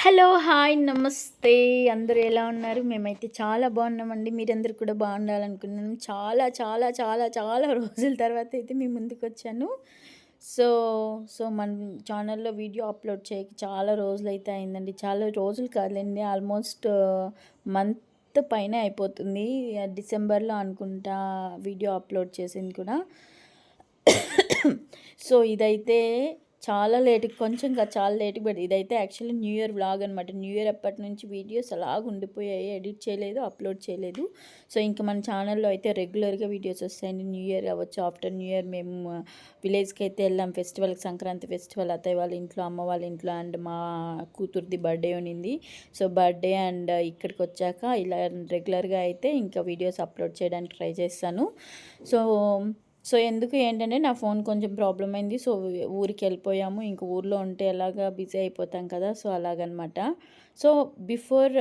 Hello hi నమస్తే. అందరూ ఎలా ఉన్నారు? మేమైతే చాలా బాగున్నామండి. మీరందరూ కూడా బాగుండాలనుకున్నాను. చాలా చాలా చాలా చాలా రోజుల తర్వాత అయితే మీ ముందుకు వచ్చాను. సో సో మన ఛానల్లో వీడియో అప్లోడ్ చేయక చాలా రోజులు అయితే అయిందండి. చాలా రోజులు కాదులేండి. ఆల్మోస్ట్ మంత్ పైన అయిపోతుంది. డిసెంబర్లో అనుకుంటా వీడియో అప్లోడ్ చేసింది కూడా. సో ఇదైతే చాలా లేట్కి కొంచెం చాలా లేట్కి బట్ ఇదైతే యాక్చువల్లీ న్యూ ఇయర్ వ్లాగ్ అనమాట న్యూ ఇయర్ అప్పటి నుంచి వీడియోస్ అలాగ ఉండిపోయాయి. ఎడిట్ చేయలేదు అప్లోడ్ చేయలేదు. సో ఇంకా మన ఛానల్లో అయితే రెగ్యులర్గా వీడియోస్ వస్తాయండి. న్యూ ఇయర్ అవ్వచ్చు ఆఫ్టర్ న్యూ ఇయర్ మేము విలేజ్కి అయితే వెళ్ళాం. ఫెస్టివల్కి సంక్రాంతి ఫెస్టివల్ అత్తయ్య వాళ్ళ ఇంట్లో అమ్మ వాళ్ళ ఇంట్లో అండ్ మా కూతురుది బర్త్డే ఉన్నింది సో బర్త్డే అండ్ ఇక్కడికి వచ్చాక ఇలా రెగ్యులర్గా అయితే ఇంకా వీడియోస్ అప్లోడ్ చేయడానికి ట్రై చేస్తాను. సో సో ఎందుకు ఏంటంటే నా ఫోన్ కొంచెం ప్రాబ్లం అయింది. సో ఊరికి వెళ్ళిపోయాము. ఇంక ఊర్లో ఉంటే ఎలాగా బిజీ అయిపోతాం కదా సో అలాగనమాట. సో బిఫోర్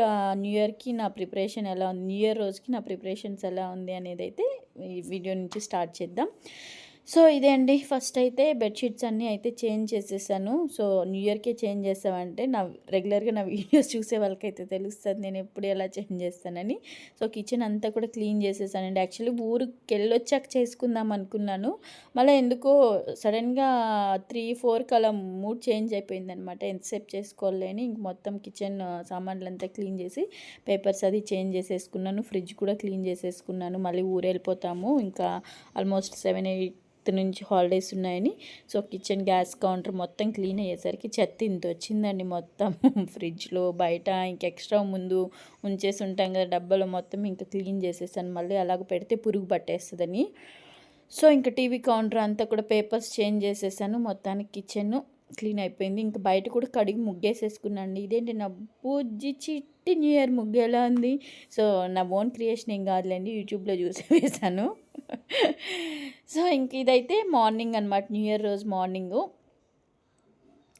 న్యూ ఇయర్కి నా ప్రిపరేషన్ ఎలా ఉంది న్యూ ఇయర్ రోజుకి నా ప్రిపరేషన్స్ ఎలా ఉంది అనేది అయితే ఈ వీడియో నుంచి స్టార్ట్ చేద్దాం. సో ఇదే అండి. ఫస్ట్ అయితే బెడ్షీట్స్ అన్నీ అయితే చేంజ్ చేసేసాను. సో న్యూ ఇయర్కే చేంజ్ చేస్తామంటే నా రెగ్యులర్గా నా వీడియోస్ చూసే వాళ్ళకైతే తెలుస్తుంది నేను ఎప్పుడు ఎలా చేంజ్ చేస్తానని. సో కిచెన్ అంతా కూడా క్లీన్ చేసేసానండి. యాక్చువల్లీ ఊరికి వెళ్ళొచ్చాక చేసుకుందాం అనుకున్నాను. మళ్ళీ ఎందుకో సడన్గా త్రీ ఫోర్ అలా మూడ్ చేంజ్ అయిపోయిందనమాట. ఎంతసేపు చేసుకోలేని ఇంక మొత్తం కిచెన్ సామాన్లు అంతా క్లీన్ చేసి పేపర్స్ అది చేంజ్ చేసేసుకున్నాను. ఫ్రిడ్జ్ కూడా క్లీన్ చేసేసుకున్నాను. మళ్ళీ ఊరు వెళ్ళిపోతాము ఇంకా ఆల్మోస్ట్ సెవెన్ ఎయిట్ నుంచి హాలిడేస్ ఉన్నాయని. సో కిచెన్ గ్యాస్ కౌంటర్ మొత్తం క్లీన్ అయ్యేసరికి చెత్త ఇంత వచ్చిందండి మొత్తం. ఫ్రిడ్జ్లో బయట ఇంక ఎక్స్ట్రా ముందు ఉంచేసి ఉంటాం కదా డబ్బాలో మొత్తం ఇంకా క్లీన్ చేసేసాను. మళ్ళీ అలాగ పెడితే పురుగు పట్టేస్తుందని. సో ఇంకా టీవీ కౌంటర్ అంతా కూడా పేపర్స్ చేంజ్ చేసేసాను. మొత్తానికి కిచెన్ క్లీన్ అయిపోయింది. ఇంకా బయట కూడా కడిగి ముగ్గేసేసుకున్నాను ఇదేంటి నా బుజ్జి చిట్టి న్యూ ఇయర్ ముగ్గేలా ఉంది. సో నా ఓన్ క్రియేషన్ ఏం కాదులేండి. యూట్యూబ్లో చూసి వేసాను. సో ఇంక ఇదైతే మార్నింగ్ అనమాట న్యూ ఇయర్ రోజు మార్నింగు.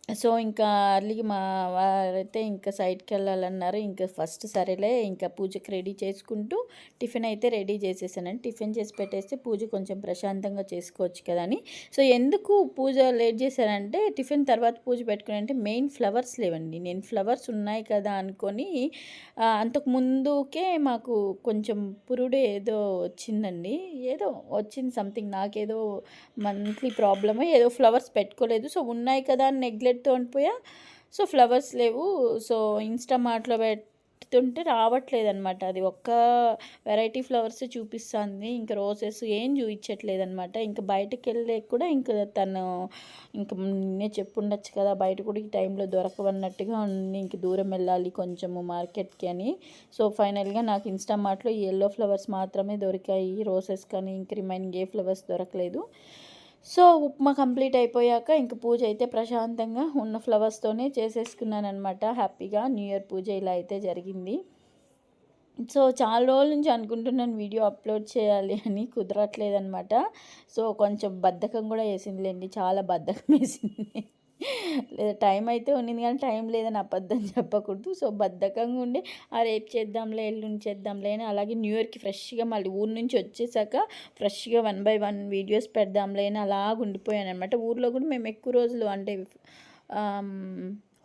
సో ఇంకా అర్లీ మా వారైతే ఇంకా సైడ్కి వెళ్ళాలన్నారు ఇంకా ఫస్ట్ సరేలే ఇంకా పూజకి రెడీ చేసుకుంటూ టిఫిన్ అయితే రెడీ చేసేసానండి. టిఫిన్ చేసి పెట్టేస్తే పూజ కొంచెం ప్రశాంతంగా చేసుకోవచ్చు కదా అని. సో ఎందుకు పూజ లేట్ చేశానంటే టిఫిన్ తర్వాత పూజ పెట్టుకుని అంటే మెయిన్ ఫ్లవర్స్ లేవండి. నేను ఫ్లవర్స్ ఉన్నాయి కదా అనుకొని అంతకు ముందుకే మాకు కొంచెం పురుడు ఏదో వచ్చిందండి. ఏదో వచ్చింది సంథింగ్. నాకేదో మంత్లీ ప్రాబ్లమ్ ఏదో ఫ్లవర్స్ పెట్టుకోలేదు. సో ఉన్నాయి కదా అని నెగ్లెక్ట్ పెడుతూ ఉండిపోయా సో ఫ్లవర్స్ లేవు. సో ఇన్స్టా మార్ట్లో పెడుతుంటే రావట్లేదు అనమాట అది ఒక్క వెరైటీ ఫ్లవర్స్ చూపిస్తుంది. ఇంకా రోజెస్ ఏం చూపించట్లేదు అనమాట ఇంకా బయటకు వెళ్ళే కూడా ఇంకా తను ఇంకా నిన్నే చెప్పుండొచ్చు కదా బయట కూడా ఈ టైంలో దొరకవన్నట్టుగా ఉంది. ఇంక దూరం వెళ్ళాలి కొంచెము మార్కెట్కి అని. సో ఫైనల్గా నాకు ఇన్స్టా మార్ట్లో ఈ ఎల్లో ఫ్లవర్స్ మాత్రమే దొరికాయి. రోజెస్ కానీ ఇంక రిమైనింగ్ ఏ ఫ్లవర్స్ దొరకలేదు. సో ఉప్మా కంప్లీట్ అయిపోయాక ఇంక పూజ అయితే ప్రశాంతంగా ఉన్న ఫ్లవర్స్తోనే చేసేసుకున్నాను అనమాట హ్యాపీగా న్యూ ఇయర్ పూజ ఇలా అయితే జరిగింది. సో చాలా రోజుల నుంచి అనుకుంటున్నాను వీడియో అప్లోడ్ చేయాలి అని కుదరట్లేదనమాట సో కొంచెం బద్ధకం కూడా వేసిందిలేండి. చాలా బద్ధకం వేసింది. లేదా టైం అయితే ఉన్నింది కానీ టైం లేదని అబద్ధం చెప్పకూడదు. సో బద్ధకంగా ఉండి ఆ రేపు చేద్దాంలే ఎల్లుండి చేద్దాంలే అని అలాగే న్యూ ఇయర్కి ఫ్రెష్గా మళ్ళీ ఊరు నుంచి వచ్చేసాక ఫ్రెష్గా వన్ బై వన్ వీడియోస్ పెడదాంలే అని అలాగ ఉండిపోయాను అనమాట ఊర్లో కూడా మేము ఎక్కువ రోజులు అంటే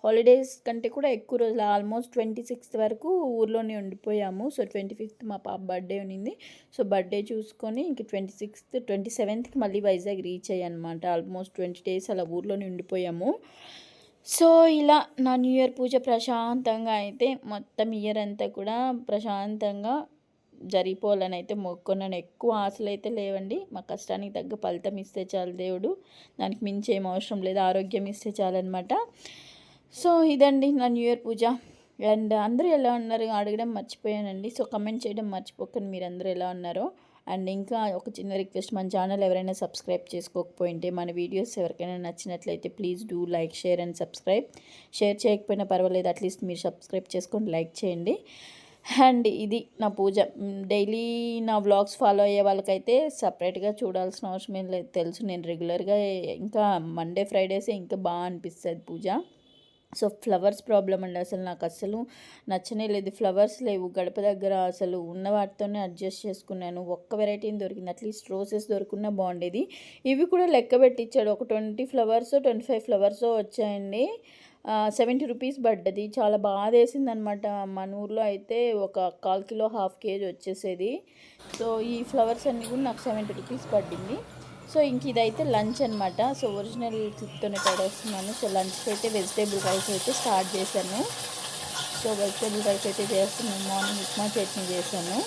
హాలిడేస్ కంటే కూడా ఎక్కువ రోజులు ఆల్మోస్ట్ ట్వంటీ సిక్స్త్ వరకు ఊర్లోనే ఉండిపోయాము. సో ట్వంటీ ఫిఫ్త్ మా పాప బర్త్డే ఉన్నింది. సో బర్త్డే చూసుకొని ఇంక ట్వంటీ సిక్స్త్ ట్వంటీ సెవెంత్కి మళ్ళీ వైజాగ్ రీచ్ అయ్యానమాట. ఆల్మోస్ట్ ట్వంటీ డేస్ అలా ఊర్లోనే ఉండిపోయాము. సో ఇలా నా న్యూ ఇయర్ పూజ ప్రశాంతంగా అయితే మొత్తం ఇయర్ అంతా కూడా ప్రశాంతంగా జరిగిపోవాలని అయితే మొక్కున్నాను. ఎక్కువ ఆశలు అయితే లేవండి. మా కష్టానికి తగ్గ ఫలితం ఇస్తే చాలు దేవుడు. దానికి మించి ఏం అవసరం లేదు. ఆరోగ్యం ఇస్తే చాలన్నమాట సో ఇదండి నా న్యూ ఇయర్ పూజ. అండ్ అందరూ ఎలా ఉన్నారు అడగడం మర్చిపోయానండి. సో కమెంట్ చేయడం మర్చిపోకండి మీరు అందరూ ఎలా ఉన్నారో. అండ్ ఇంకా ఒక చిన్న రిక్వెస్ట్ మన ఛానల్ ఎవరైనా సబ్స్క్రైబ్ చేసుకోకపోయింటే మన వీడియోస్ ఎవరికైనా నచ్చినట్లయితే please do like share and subscribe. Share చేయకపోయినా పర్వాలేదు అట్లీస్ట్ మీరు సబ్స్క్రైబ్ చేసుకొని లైక్ చేయండి. అండ్ ఇది నా పూజ. డైలీ నా వ్లాగ్స్ ఫాలో అయ్యే వాళ్ళకైతే సపరేట్గా చూడాల్సిన అవసరం ఏం లేదు. తెలుసు నేను రెగ్యులర్గా ఇంకా మండే ఫ్రైడేసే ఇంకా బాగా అనిపిస్తుంది పూజ. సో ఫ్లవర్స్ ప్రాబ్లం అండి. అసలు నాకు అసలు నచ్చనే లేదు. ఫ్లవర్స్ లేవు. గడప దగ్గర అసలు ఉన్న వాటితోనే అడ్జస్ట్ చేసుకున్నాను. ఒక్క వెరైటీని దొరికింది. అట్లీస్ట్ రోసెస్ దొరుకున్నా బాగుండేది. ఇవి కూడా లెక్క పెట్టించాడు ఒక twenty flowers twenty five flowers వచ్చాయండి. సెవెంటీ రూపీస్ పడ్డది. చాలా బాగా వేసింది అనమాట మన ఊర్లో అయితే ఒక కాల్ కిలో హాఫ్ కేజీ వచ్చేసేది. సో ఈ ఫ్లవర్స్ అన్నీ కూడా నాకు సెవెంటీ రూపీస్ పడింది సో ఇంక ఇదైతే లంచ్ అనమాట సో ఒరిజినల్ క్లిప్తోనే పడేస్తున్నాను సో లంచ్కి అయితే వెజిటేబుల్ రైస్ అయితే స్టార్ట్ చేశాను. సో వెజిటేబుల్ రైస్ అయితే చేస్తున్నాను. మార్నింగ్ ఉప్మా చట్నీ చేశాను.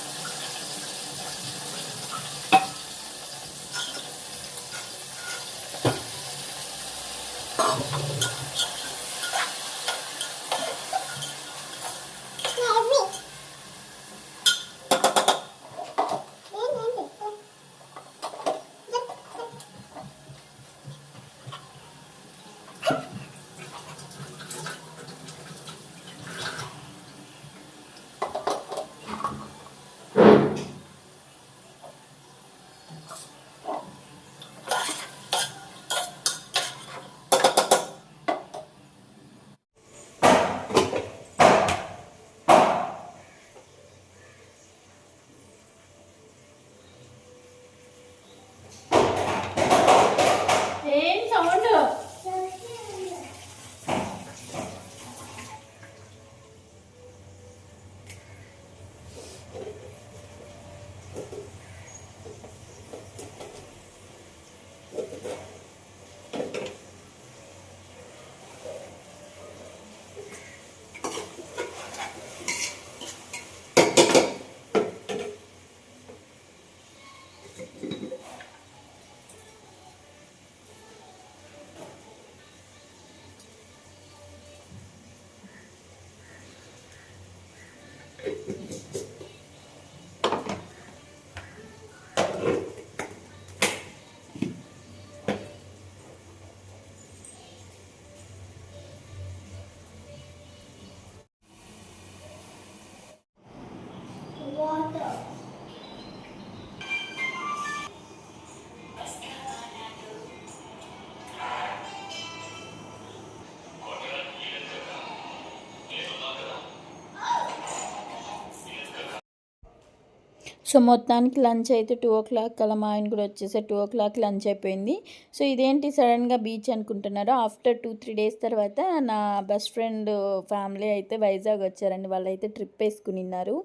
సో మొత్తానికి లంచ్ అయితే టూ ఓ క్లాక్ అలా మా ఆయన కూడా వచ్చేసే టూ ఓ క్లాక్ లంచ్ అయిపోయింది. సో ఇదేంటి సడన్గా బీచ్ అనుకుంటున్నారు ఆఫ్టర్ టూ త్రీ డేస్ తర్వాత నా బెస్ట్ ఫ్రెండ్ ఫ్యామిలీ అయితే వైజాగ్ వచ్చారండి. వాళ్ళైతే ట్రిప్ వేసుకుని ఉన్నారు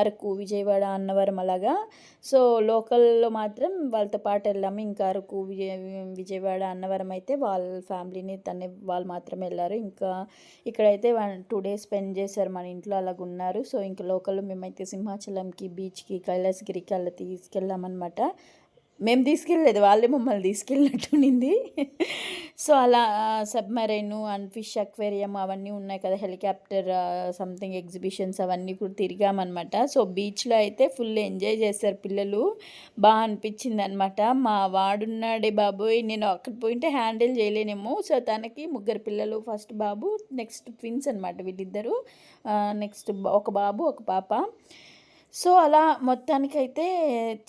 అరకు విజయవాడ అన్నవరం అలాగా. సో లోకల్లో మాత్రం వాళ్ళతో పాటు వెళ్ళాము. ఇంకా అరకు విజయ విజయవాడ అన్నవరం అయితే వాళ్ళ ఫ్యామిలీని తనే వాళ్ళు మాత్రం వెళ్ళారు. ఇంకా ఇక్కడైతే వన్ టూ డేస్ స్పెండ్ చేశారు. మన ఇంట్లో అలాగ ఉన్నారు సో ఇంకా లోకల్లో మేమైతే సింహాచలంకి బీచ్కి కైలాసగిరికి అలా తీసుకెళ్ళామన్నమాట. మేము తీసుకెళ్ళలేదు వాళ్ళే మమ్మల్ని తీసుకెళ్ళినట్టునింది సో అలా సబ్మరైన్ అండ్ ఫిష్ అక్వేరియం అవన్నీ ఉన్నాయి కదా హెలికాప్టర్ సంథింగ్ ఎగ్జిబిషన్స్ అవన్నీ కూడా తిరిగామన్నమాట. సో బీచ్లో అయితే ఫుల్ ఎంజాయ్ చేశారు పిల్లలు. బాగా అనిపించింది అనమాట మా వాడున్నాడే బాబోయ్ నేను అక్కడ పోయింటే హ్యాండిల్ చేయలేనేమో. సో తనకి ముగ్గురు పిల్లలు ఫస్ట్ బాబు నెక్స్ట్ ట్విన్స్ అనమాట వీళ్ళిద్దరు. నెక్స్ట్ ఒక బాబు ఒక పాప. సో అలా మొత్తానికైతే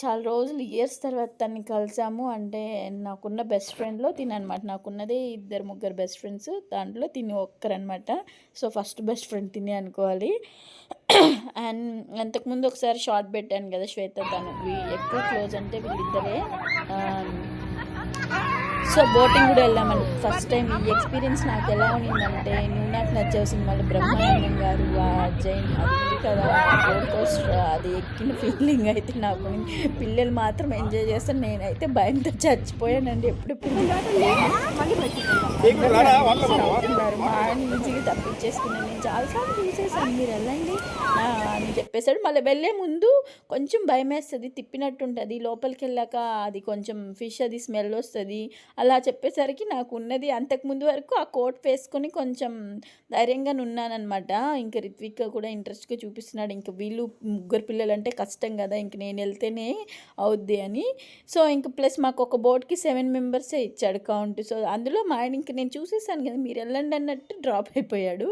చాలా రోజులు ఇయర్స్ తర్వాత తన్ని కలిసాము. అంటే నాకున్న బెస్ట్ ఫ్రెండ్లో తిని అనమాట నాకున్నదే ఇద్దరు ముగ్గురు బెస్ట్ ఫ్రెండ్స్ దాంట్లో తిని ఒక్కరనమాట. సో ఫస్ట్ బెస్ట్ ఫ్రెండ్ తిని అనుకోవాలి. అండ్ అంతకుముందు ఒకసారి షార్ట్ పెట్టాను కదా శ్వేత తను ఎక్కువ క్లోజ్ అంటే వీళ్ళిద్దరే. Um, సో బోటింగ్ కూడా వెళ్ళామని ఫస్ట్ టైం ఈ ఎక్స్పీరియన్స్ నాకు ఎలా ఉన్నిందంటే నువ్వు నాకు నచ్చావు సినిమాలో బ్రహ్మానందం గారు ఆ జైన్ అది కదా రోడ్ కోస్టర్ అది ఎక్కిన ఫీలింగ్ అయితే నాకు. పిల్లలు మాత్రం ఎంజాయ్ చేస్తారు. నేనైతే భయంతో చచ్చిపోయానండి ఎప్పుడెప్పుడు. మా ఆయన ఈజీగా తప్పించేసుకున్నాను నేను చాలాసార్లు చూసేసాను. మీరు వెళ్ళండి. అని చెప్పేసాడు మళ్ళీ వెళ్ళే ముందు కొంచెం భయం వేస్తుంది తిప్పినట్టు ఉంటుంది లోపలికి వెళ్ళాక అది కొంచెం ఫిష్ అది స్మెల్ వస్తుంది. వస్తుంది అలా చెప్పేసరికి నాకు ఉన్నది అంతకుముందు వరకు ఆ కోట్ వేసుకొని కొంచెం ధైర్యంగా ఉన్నానమాట ఇంకా రిత్విక్ కూడా ఇంట్రెస్ట్గా చూపిస్తున్నాడు. ఇంకా వీళ్ళు ముగ్గురు పిల్లలు అంటే కష్టం కదా ఇంక నేను వెళ్తేనే అవుద్ది అని. సో ఇంక ప్లస్ మాకు ఒక బోట్కి సెవెన్ మెంబర్సే ఇచ్చాడు కౌంట్. సో అందులో మా ఆయన ఇంక నేను చూసేసాను కదా మీరు వెళ్ళండి అన్నట్టు డ్రాప్ అయిపోయాడు.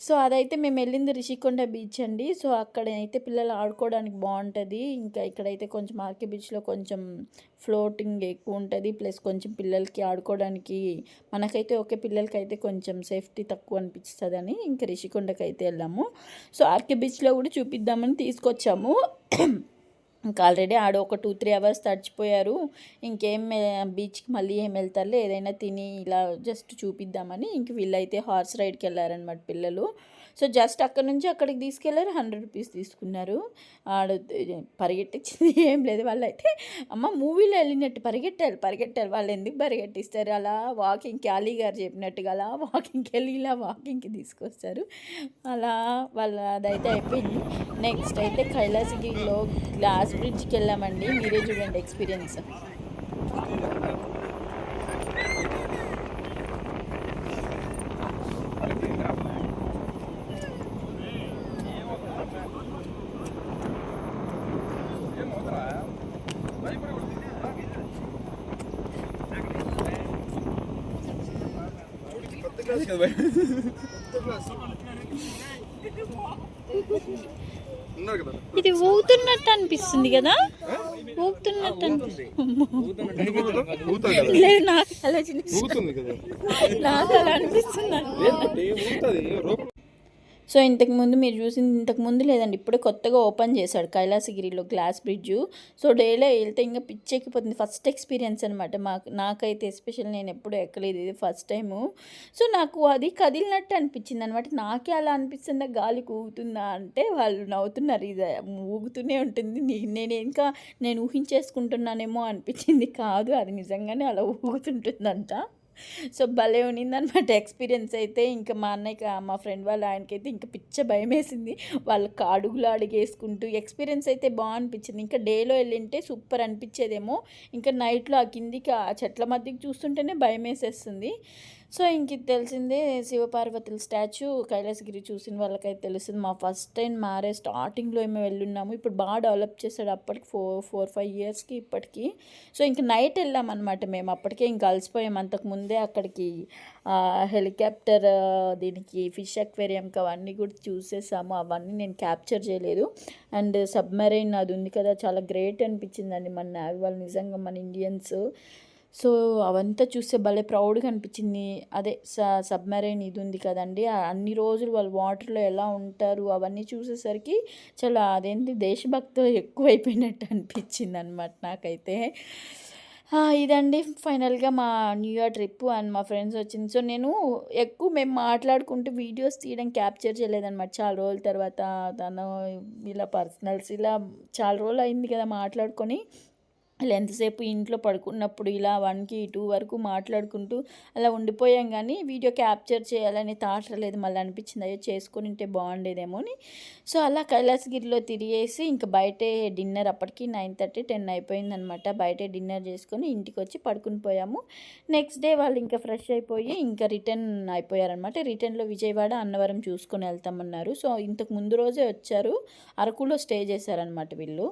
సో అదైతే మేము వెళ్ళింది రిషికొండ బీచ్ అండి. సో అక్కడ అయితే పిల్లలు ఆడుకోవడానికి బాగుంటుంది. ఇంకా ఇక్కడైతే కొంచెం ఆర్కే బీచ్లో కొంచెం ఫ్లోటింగ్ ఎక్కువ ఉంటుంది. ప్లస్ కొంచెం పిల్లలకి ఆడుకోవడానికి మనకైతే ఓకే పిల్లలకి అయితే కొంచెం సేఫ్టీ తక్కువ అనిపిస్తుందని ఇంకా రిషికొండకి అయితే వెళ్ళాము. సో ఆర్కే బీచ్లో కూడా చూపిద్దామని తీసుకొచ్చాము. ఇంకా ఆల్రెడీ ఆడ ఒక టూ త్రీ అవర్స్ తడిచిపోయారు. ఇంకేం బీచ్కి మళ్ళీ ఏం వెళ్తారులే ఏదైనా తిని ఇలా జస్ట్ చూపిద్దామని ఇంక వీళ్ళైతే హార్స్ రైడ్కి వెళ్ళారనమాట పిల్లలు. సో జస్ట్ అక్కడ నుంచి అక్కడికి తీసుకెళ్ళారు హండ్రెడ్ రూపీస్ తీసుకున్నారు. ఆడ పరిగెట్టించింది ఏం లేదు. వాళ్ళైతే అమ్మ మూవీలో వెళ్ళినట్టు పరిగెట్టారు పరిగెట్టారు. వాళ్ళు ఎందుకు పరిగెట్టిస్తారు? అలా వాకింగ్కి అలీ గారు చెప్పినట్టుగా అలా వాకింగ్కి వెళ్ళి ఇలా వాకింగ్కి తీసుకొస్తారు. అలా వాళ్ళ అదైతే అయిపోయింది. నెక్స్ట్ అయితే కైలాసగిరిలో గ్లాస్ బ్రిడ్జ్కి వెళ్ళామండి. మీరే చూడండి ఎక్స్పీరియన్స్ ఉన్నారు కదా ఇది ఊగుతున్నట్టు అనిపిస్తుంది కదా? ఊగుతున్నట్టు అనిపిస్తుంది. లేదు నాకు ఊగుతుంది కదా. నాకు అలా అనిపిస్తుంది. సో ఇంతకుముందు మీరు చూసింది ఇంతకుముందు లేదండి ఇప్పుడే కొత్తగా ఓపెన్ చేశాడు కైలాసగిరిలో గ్లాస్ బ్రిడ్జ్. సో డైలీ వెళ్తే ఇంకా పిచ్చెక్కిపోతుంది. ఫస్ట్ ఎక్స్పీరియన్స్ అనమాట మాకు నాకైతే ఎస్పెషల్ నేను ఎప్పుడు ఎక్కలేదు ఇది ఫస్ట్ టైము. సో నాకు అది కదిలినట్టు అనిపించింది అనమాట నాకే అలా అనిపిస్తుందా గాలి ఊగుతుందా అంటే వాళ్ళు నవ్వుతున్నారు ఇది ఊగుతూనే ఉంటుంది. నేను ఇంకా నేను ఊహించేసుకుంటున్నానేమో అనిపించింది. కాదు అది నిజంగానే అలా ఊగుతుంటుందంట. సో భలే ఉన్నిందనమాట ఎక్స్పీరియన్స్ అయితే. ఇంకా మా అన్నయ్యకి మా ఫ్రెండ్ వాళ్ళ ఆయనకైతే ఇంకా పిచ్చ భయం వేసింది వాళ్ళ అడుగులు అడిగేసుకుంటూ ఎక్స్పీరియన్స్ అయితే బాగా అనిపించింది ఇంకా డేలో వెళ్ళింటే సూపర్ అనిపించేదేమో. ఇంకా నైట్లో ఆ కిందికి ఆ చెట్ల మధ్యకి చూస్తుంటేనే భయం వేసేస్తుంది సో ఇంక ఇది తెలిసిందే శివపార్వతుల స్టాచ్యూ. కైలాసగిరి చూసిన వాళ్ళకైతే తెలిసింది మా ఫస్ట్ టైం మారే స్టార్టింగ్లో ఏమో వెళ్ళున్నాము. ఇప్పుడు బాగా డెవలప్ చేశాడు అప్పటికి ఫోర్ ఫోర్ ఫైవ్ ఇయర్స్కి ఇప్పటికి. సో ఇంక నైట్ వెళ్ళామన్నమాట మేము. అప్పటికే ఇంక అలసిపోయాం అంతకు ముందే అక్కడికి హెలికాప్టర్ దీనికి ఫిష్ అక్వేరియంకి అవన్నీ కూడా చూసేసాము. అవన్నీ నేను క్యాప్చర్ చేయలేదు. అండ్ సబ్మెరైన్ అది ఉంది కదా చాలా గ్రేట్ అనిపించిందండి మన నావీ వాళ్ళు నిజంగా మన ఇండియన్స్ సో అవంతా చూస్తే భలే ప్రౌడ్గా అనిపించింది. అదే స సబ్మెరైన్ ఇది ఉంది కదండి అన్ని రోజులు వాళ్ళు వాటర్లో ఎలా ఉంటారు అవన్నీ చూసేసరికి చాలా అదేంటి దేశభక్తి ఎక్కువైపోయినట్టు అనిపించింది అనమాట నాకైతే ఇదండి ఫైనల్గా మా న్యూ ఇయర్ ట్రిప్ అండ్ మా ఫ్రెండ్స్ వచ్చింది. సో నేను ఎక్కువ మేము మాట్లాడుకుంటూ వీడియోస్ తీయడం క్యాప్చర్ చేయలేదన్నమాట. చాలా రోజుల తర్వాత తను ఇలా పర్సనల్స్ ఇలా చాలా రోజులు అయింది కదా మాట్లాడుకొని. ఇలా ఎంతసేపు ఇంట్లో పడుకున్నప్పుడు ఇలా వన్కి టూ వరకు మాట్లాడుకుంటూ అలా ఉండిపోయాం కానీ వీడియో క్యాప్చర్ చేయాలని థాట్ రాలేదు. మళ్ళీ అనిపించింది అయ్యో చేసుకుని ఉంటే బాగుండేదేమో అని. సో అలా కైలాసగిరిలో తిరిగేసి ఇంకా బయటే డిన్నర్ అప్పటికి నైన్ థర్టీ టెన్ అయిపోయిందనమాట. బయటే డిన్నర్ చేసుకొని ఇంటికి వచ్చి పడుకుని పోయాము. నెక్స్ట్ డే వాళ్ళు ఇంకా ఫ్రెష్ అయిపోయి ఇంకా రిటర్న్ అయిపోయారనమాట. రిటర్న్లో విజయవాడ అన్నవరం చూసుకొని వెళ్తామన్నారు. సో ఇంతకు ముందు రోజే వచ్చారు. అరకులో స్టే చేశారనమాట వీళ్ళు.